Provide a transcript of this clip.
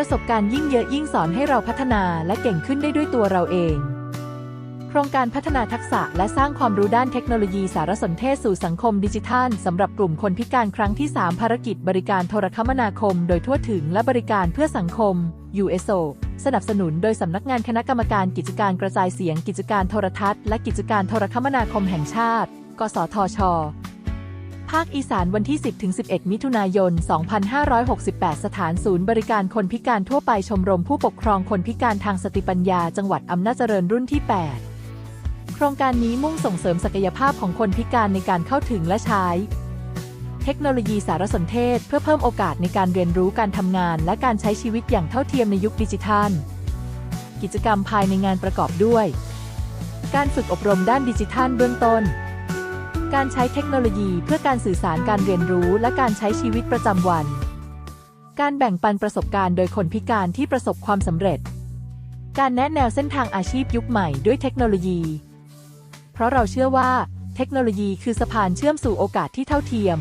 ประสบการณ์ยิ่งเยอะยิ่งสอนให้เราพัฒนาและเก่งขึ้นได้ด้วยตัวเราเอง โครงการพัฒนาทักษะและสร้างความรู้ด้านเทคโนโลยีสารสนเทศสู่สังคมดิจิทัลสำหรับกลุ่มคนพิการครั้งที่ 3 ภารกิจบริการโทรคมนาคม โดยทั่วถึงและบริการเพื่อสังคม USO สนับสนุนโดยสำนักงานคณะกรรมการกิจการกระจายเสียงกิจการโทรทัศน์และกิจการโทรคมนาคมแห่งชาติ กสทช ภาคอีสานวันที่ 10-11 มิถุนายน 2568 สถานศูนย์บริการคนพิการทั่วไปชมรมผู้ปกครองคนพิการทางสติปัญญา จังหวัดอำนาจเจริญรุ่นที่ 8 โครงการนี้มุ่งส่งเสริมศักยภาพของคนพิการในการเข้าถึงและใช้ เทคโนโลยีสารสนเทศ เพื่อเพิ่มโอกาสในการเรียนรู้การทำงาน และการใช้ชีวิตอย่างเท่าเทียมในยุคดิจิทัล กิจกรรมภายในงานประกอบด้วย การฝึกอบรมด้านดิจิทัลเบื้องต้น การใช้เทคโนโลยีเพื่อการสื่อสารการเรียนรู้และการใช้ชีวิตประจำวัน การแบ่งปันประสบการณ์โดยคนพิการที่ประสบความสำเร็จ การแนะแนวเส้นทางอาชีพยุคใหม่ด้วยเทคโนโลยี เพราะเราเชื่อว่า เทคโนโลยีคือสะพานเชื่อมสู่โอกาสที่เท่าเทียม